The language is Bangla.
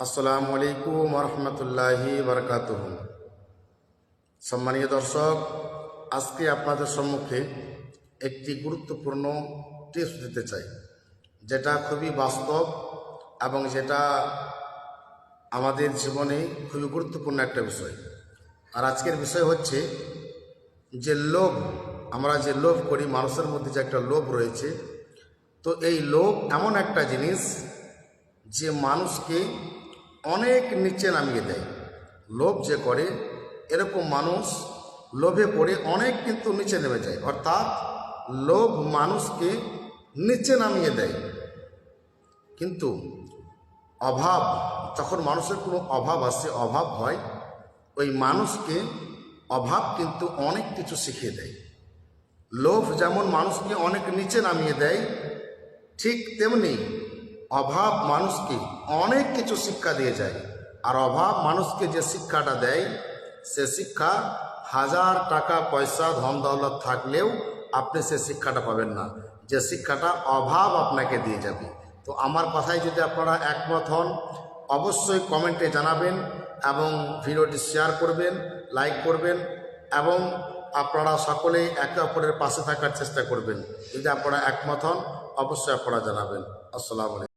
আসসালামু আলাইকুম রহমতুল্লাহি বারকাত সম্মানীয় দর্শক, আজকে আপনাদের সম্মুখে একটি গুরুত্বপূর্ণ টিপস দিতে চাই। যেটা খুবই বাস্তব এবং যেটা আমাদের জীবনে খুবই গুরুত্বপূর্ণ একটা বিষয়। আর আজকের বিষয় হচ্ছে যে লোভ, আমরা যে লোভ করি, মানুষের মধ্যে যে একটা লোভ রয়েছে, তো এই লোভ এমন একটা জিনিস যে মানুষকে অনেক নিচে নামিয়ে দেয়। লোভ যে করে, এরকম মানুষ লোভে পড়ে অনেক কিন্তু নিচে নেমে যায়। অর্থাৎ লোভ মানুষকে নিচে নামিয়ে দেয়। কিন্তু অভাব, যখন মানুষের কোনো অভাব আসে, অভাব হয়, ওই মানুষকে অভাব কিন্তু অনেক কিছু শিখিয়ে দেয়। লোভ যেমন মানুষকে অনেক নিচে নামিয়ে দেয়, ঠিক তেমনি অভাব মানুষকে অনেক কিছু শিক্ষা দিয়ে যায়। আর অভাব মানুষকে যে শিক্ষাটা দেয়, সে শিক্ষা হাজার টাকা পয়সা ধন দৌলত থাকলেও আপনি সে শিক্ষাটা পাবেন না। যে শিক্ষাটা অভাব আপনাকে দিয়ে যাবে। তো আমার কথায় যদি আপনারা একমত হন, অবশ্যই কমেন্টে জানাবেন এবং ভিডিওটি শেয়ার করবেন, লাইক করবেন এবং আপনারা সকলেই একে অপরের পাশে থাকার চেষ্টা করবেন। যদি আপনারা একমত হন, অবশ্যই আপনারা জানাবেন। আসসালামু আলাইকুম।